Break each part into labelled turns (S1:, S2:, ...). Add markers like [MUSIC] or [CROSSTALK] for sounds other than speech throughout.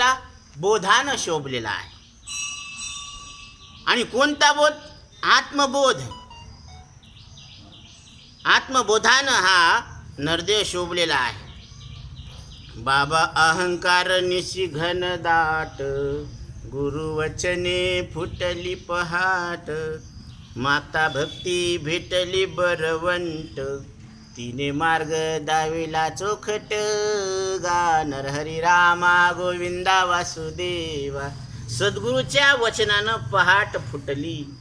S1: ला बोधानं शोभलेला आहे. आणि कोणता बोध? आत्मबोध. आत्मबोधानं हा नरदेव शोभलेला आहे. बाबा अहंकार निशी घन दाट गुरुवचने फुटली पहाट माता भक्ती भेटली बरवंट तिने मार्ग दाविला चोखट. गा नरहरी रामा गोविंदा वासुदेवा. सद्गुरूच्या वचनानं पहाट फुटली.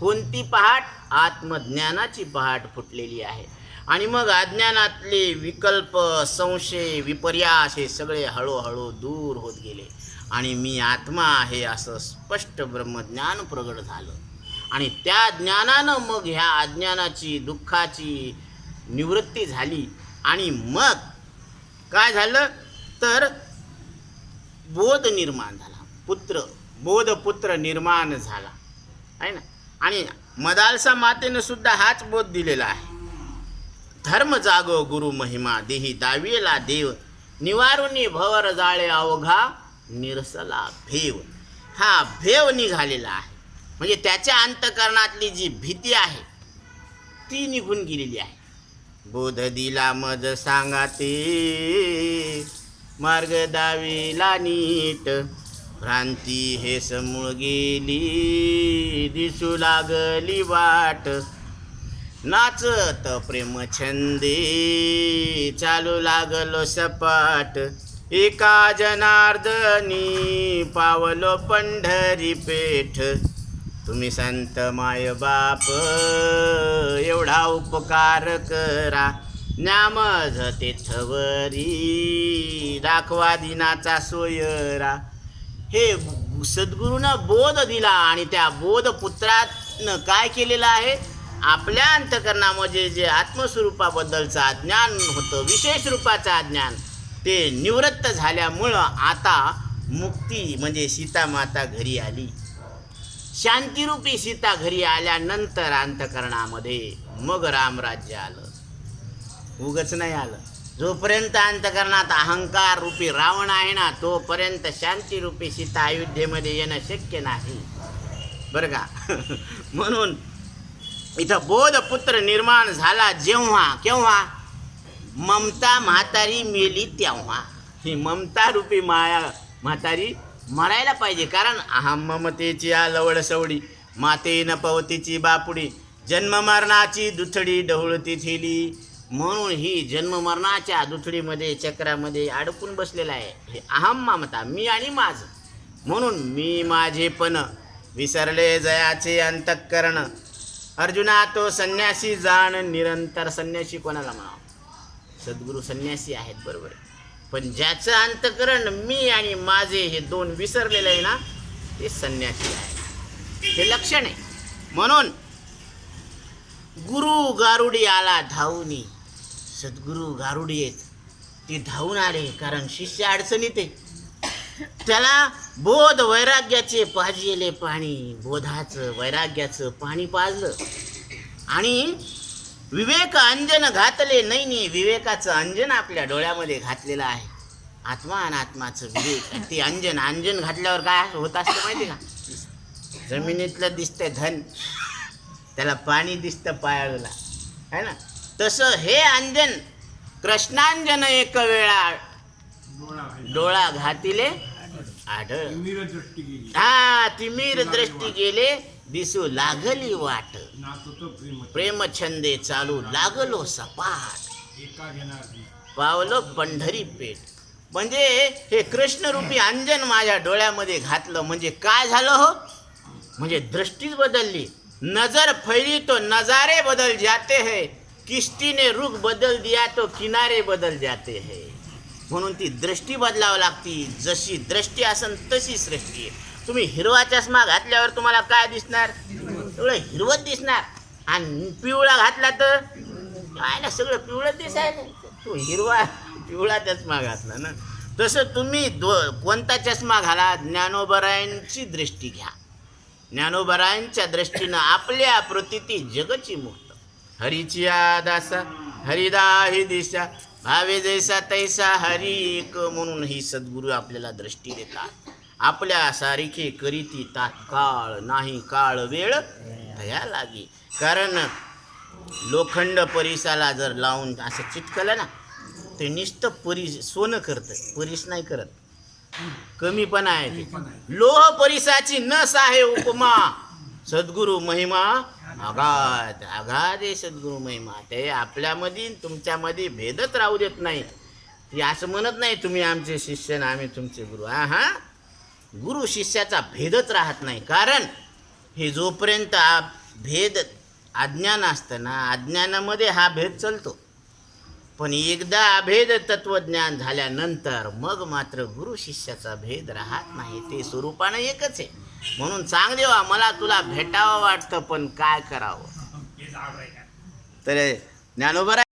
S1: कोणती पहाट? आत्मज्ञानाची पहाट फुटलेली आहे. आणि मग अज्ञानातले विकल्प संशय विपर्यास हे सगळे हळूहळू दूर होत गेले. आणि मी आत्मा आहे असं स्पष्ट ब्रह्मज्ञान प्रगट झालं. आणि त्या ज्ञानानं मग ह्या अज्ञानाची दुःखाची निवृत्ती झाली. आणि मग काय झालं? तर बोध निर्माण झाला. पुत्र बोधपुत्र निर्माण झाला. आहे ना? आणि मदालसा मातेनं सुद्धा हाच बोध दिलेला आहे. धर्म जागो गुरु महिमा देही दाविला देव. निवारुनी भवर जाळे अवघा निरसला भेव. हा भेव निघालेला आहे. म्हणजे त्याच्या अंतकरणातली जी भीती आहे ती निघून गेलेली आहे. बोध दिला मज सांगाते मार्ग दाविला नीट. भ्रांती हे समूळ गेली दिसू लागली वाट. नाचत प्रेम छंदे चालू लागलो सपाट. एका जनार्दनी पावलो पंढरी पेठ. तुम्ही संत माय बाप एवढा उपकार करा. न्यामझ तेथवरी दाखवा दिनाचा सोयरा. हे सद्गुरूनं बोध दिला आणि त्या बोध पुत्रानं काय केलेलं आहे? आपल्या अंतकरणामध्ये जे आत्मस्वरूपाबद्दलचं अज्ञान होतं विशेष रूपाचं अज्ञान ते निवृत्त झाल्यामुळं आता मुक्ती म्हणजे सीतामाता घरी आली. शांतिरूपी सीता घरी आल्यानंतर अंतकरणामध्ये मग रामराज्य आलं. उगच नाही आलं. जोपर्यंत अंतकरणात अहंकार रूपी रावण आहे ना तोपर्यंत शांतिरूपी सीता अयोध्येमध्ये येणं शक्य नाही. बरं का? [LAUGHS] म्हणून इथं बोधपुत्र निर्माण झाला जेव्हा केव्हा? ममता म्हातारी मेली तेव्हा. ही ममता रूपी माया म्हातारी मरायला पाहिजे कारण अहममतेची आलवड सवडी न पवतीची बापुडी जन्म मरणाची दुथडी ढवळती थेली. म्हणून ही जन्म मरणाच्या दुथडीमध्ये चक्रामध्ये अडकून बसलेला आहे. हे अहम ममता मी आणि माझं. म्हणून मी माझेपण विसरले जयाचे अंतःकरण. अर्जुना तो संन्यासी जाण निरंतर संन्यासी कोणाला म्हणावं? सद्गुरू संन्यासी आहेत बरोबर. आहे. पण ज्याचं अंतकरण मी आणि माझे हे दोन विसरलेलं आहे ना ते संन्यासी आहे. हे लक्षण आहे. म्हणून गुरु गारुडी आला धावूनी सद्गुरू गारुडी आहेत. ते धावून आले कारण शिष्य अडचणीत आहे. त्याला बोध वैराग्याचे पाजलेले पाणी बोधाचं वैराग्याचं पाणी पाजलं. आणि विवेक अंजन घातले नाही नाही विवेकाचं अंजन आपल्या डोळ्यामध्ये घातलेलं आहे. आत्मा अनात्माचं विवेक. ते अंजन अंजन घातल्यावर काय होत असतं माहिती का? जमिनीतलं दिसतंय धन. त्याला पाणी दिसतं पायाळूला. है ना? तसं हे अंजन कृष्णांजन एक वेळा डोळा घातिले आढळ. हा तिमीर दृष्टी गेले दिसू लागली वाट. प्रेमछंदे चालू लागलो सपाट. पावलं पंढरी पेठ म्हणजे हे कृष्णरूपी अंजन माझ्या डोळ्यामध्ये घातलं. म्हणजे काय झालं हो? म्हणजे दृष्टीच बदलली. नजर फैली तो नजारे बदल जाते है. किश्ती ने रुख बदल दिया तो किनारे बदल जाते है. म्हणून ती दृष्टी बदलावं लागती. जशी दृष्टी असन तशी सृष्टी आहे. तुम्ही हिरवा चष्मा घातल्यावर तुम्हाला काय दिसणार? सगळं हिरवत दिसणार. आणि पिवळा घातला तर? काय ना सगळं पिवळं दिसायला. तू हिरवा पिवळा चष्मा घातला ना. तसं तुम्ही दो कोणता चष्मा घाला? ज्ञानोबरायांची दृष्टी घ्या. ज्ञानोबरायांच्या दृष्टीनं आपल्या प्रतिती जगची मुक्त हरीची दासा हरिदा हि दिशा. भावे जैसा तैसा हरी एक म्हणून ही सद्गुरू आपल्याला दृष्टी देतात. आपल्या सारिखे करीती तात्काळ नाही काळ वेळ भया लागी. कारण लोखंड परिसाला जर लावून असं चिटकलं ना ते नुसतं परी सोनं करतं परीस नाही करत. कमीपणा आहे ते. लोह परिसाची नस आहे उपमा. सद्गुरु महिमा आघात आघात आहे सद्गुरु महिमा. ते आपल्यामध्ये न तुमच्यामध्ये भेदच राहू देत नाही. ती असं म्हणत नाही तुम्ही आमचे शिष्य आणि आम्ही तुमचे गुरु. हा हा गुरु शिष्याचा भेदच राहत नाही. कारण हे जोपर्यंत भेद अज्ञान असतं ना अज्ञानामध्ये हा भेद चालतो. पण एकदा अभेद तत्वज्ञान झाल्यानंतर मग मात्र गुरु शिष्याचा भेद राहत नाही. ते स्वरूपानं एकच आहे. म्हणून सांग देवा मला तुला भेटावं वाटतं पण काय करावं? तर ज्ञानोबर